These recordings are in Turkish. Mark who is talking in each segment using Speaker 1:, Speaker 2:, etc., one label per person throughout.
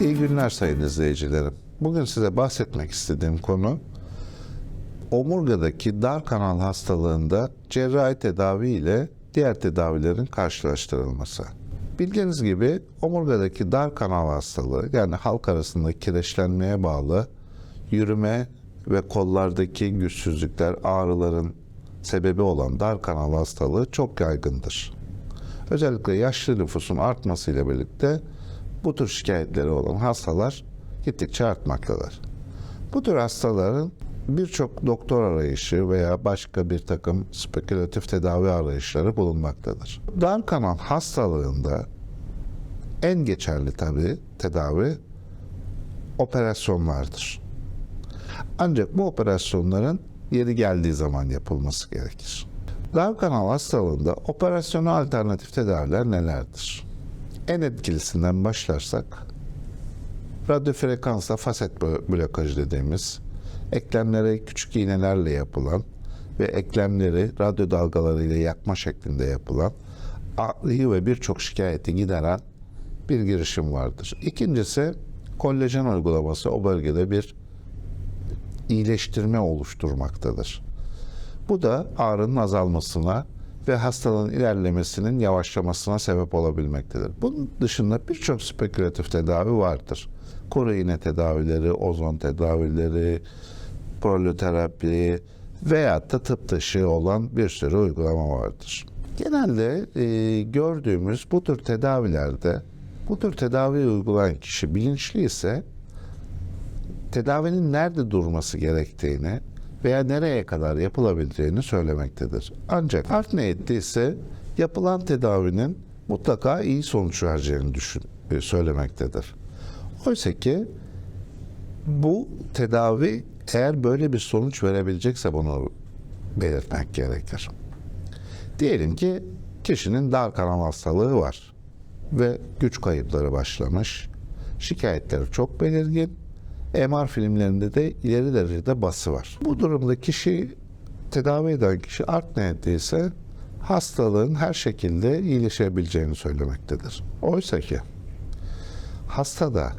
Speaker 1: İyi günler sayın izleyicilerim. Bugün size bahsetmek istediğim konu omurgadaki dar kanal hastalığında cerrahi tedavi ile diğer tedavilerin karşılaştırılması. Bildiğiniz gibi omurgadaki dar kanal hastalığı yani halk arasında kireçlenmeye bağlı yürüme ve kollardaki güçsüzlükler, ağrıların sebebi olan dar kanal hastalığı çok yaygındır. Özellikle yaşlı nüfusun artmasıyla birlikte bu tür şikayetleri olan hastalar gittikçe artmaktadır. Bu tür hastaların birçok doktor arayışı veya başka bir takım spekülatif tedavi arayışları bulunmaktadır. Dar kanal hastalığında en geçerli tabi tedavi operasyonlardır. Ancak bu operasyonların yeri geldiği zaman yapılması gerekir. Dar kanal hastalığında operasyona alternatif tedaviler nelerdir? En etkilisinden başlarsak radyo frekansla faset blokajı dediğimiz eklemlere küçük iğnelerle yapılan ve eklemleri radyo dalgalarıyla yakma şeklinde yapılan ağrıyı ve birçok şikayeti gideren bir girişim vardır. İkincisi kollajen uygulaması o bölgede bir iyileştirme oluşturmaktadır. Bu da ağrının azalmasına ve hastalığın ilerlemesinin yavaşlamasına sebep olabilmektedir. Bunun dışında birçok spekülatif tedavi vardır. Kuru iğne tedavileri, ozon tedavileri, proloterapi veyahut da tıp dışı olan bir sürü uygulama vardır. Genelde e, gördüğümüz bu tür tedavilerde bu tür tedavi uygulayan kişi bilinçli ise tedavinin nerede durması gerektiğini veya nereye kadar yapılabileceğini söylemektedir. Ancak art niyetli ise yapılan tedavinin mutlaka iyi sonuç vereceğini düşün, e, söylemektedir. Oysa ki bu tedavi eğer böyle bir sonuç verebilecekse bunu belirtmek gerekir. Diyelim ki kişinin dar kanal hastalığı var ve güç kayıpları başlamış. Şikayetleri çok belirgin. MR filmlerinde de ileri derecede bası var. Bu durumda kişi tedavi eden kişi art niyetliyse hastalığın her şekilde iyileşebileceğini söylemektedir. Oysa ki hastada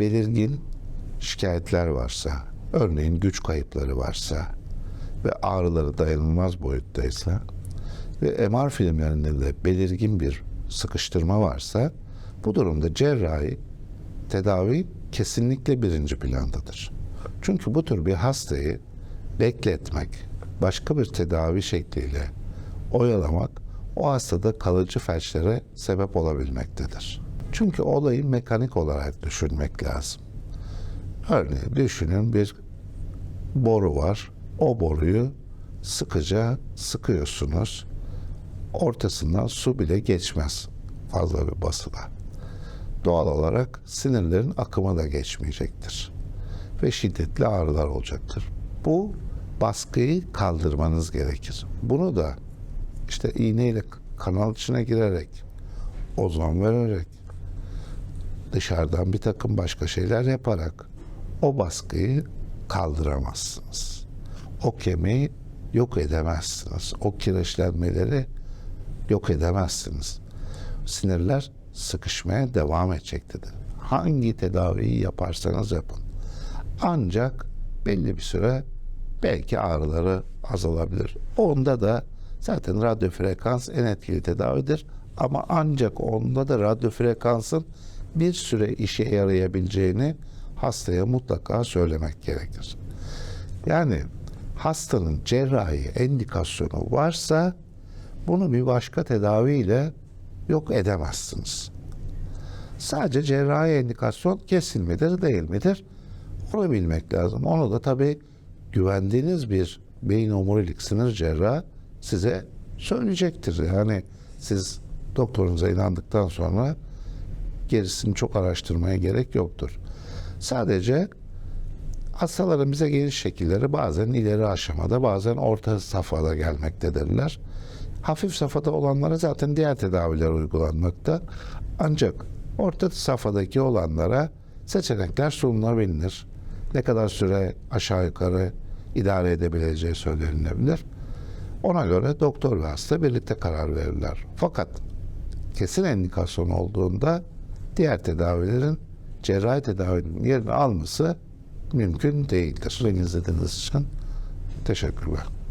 Speaker 1: belirgin şikayetler varsa, örneğin güç kayıpları varsa ve ağrıları dayanılmaz boyuttaysa ve MR filmlerinde de belirgin bir sıkıştırma varsa bu durumda cerrahi tedavi kesinlikle birinci plandadır. Çünkü bu tür bir hastayı bekletmek, başka bir tedavi şekliyle oyalamak o hastada kalıcı felçlere sebep olabilmektedir. Çünkü olayı mekanik olarak düşünmek lazım. Örneğin düşünün bir boru var. O boruyu sıkıca sıkıyorsunuz. Ortasından su bile geçmez fazla bir basıda. Doğal olarak sinirlerin akımı da geçmeyecektir. Ve şiddetli ağrılar olacaktır. Bu baskıyı kaldırmanız gerekir. Bunu da işte iğneyle kanal içine girerek, ozon vererek, dışarıdan bir takım başka şeyler yaparak o baskıyı kaldıramazsınız. O kemiği yok edemezsiniz. O kireçlenmeleri yok edemezsiniz. Sinirler sıkışmaya devam edecektir. Hangi tedaviyi yaparsanız yapın. Ancak belli bir süre belki ağrıları azalabilir. Onda da zaten radyo frekans en etkili tedavidir. Ama ancak onda da radyo frekansın bir süre işe yarayabileceğini hastaya mutlaka söylemek gerekir. Yani hastanın cerrahi endikasyonu varsa bunu bir başka tedaviyle yok edemezsiniz. Sadece cerrahi endikasyon kesin midir değil midir? Onu bilmek lazım. Onu da tabii güvendiğiniz bir beyin omurilik sinir cerrahı size söyleyecektir. Yani siz doktorunuza inandıktan sonra gerisini çok araştırmaya gerek yoktur. Sadece hastaların bize geliş şekilleri bazen ileri aşamada bazen orta safhada gelmektedirler. Hafif safhada olanlara zaten diğer tedaviler uygulanmakta. Ancak orta safhadaki olanlara seçenekler sunulabilir. Ne kadar süre aşağı yukarı idare edebileceği söylenebilir. Ona göre doktor ve hasta birlikte karar verirler. Fakat kesin endikasyon olduğunda diğer tedavilerin cerrahi tedavinin yerini alması mümkün değildir. Beni izlediğiniz için teşekkürler.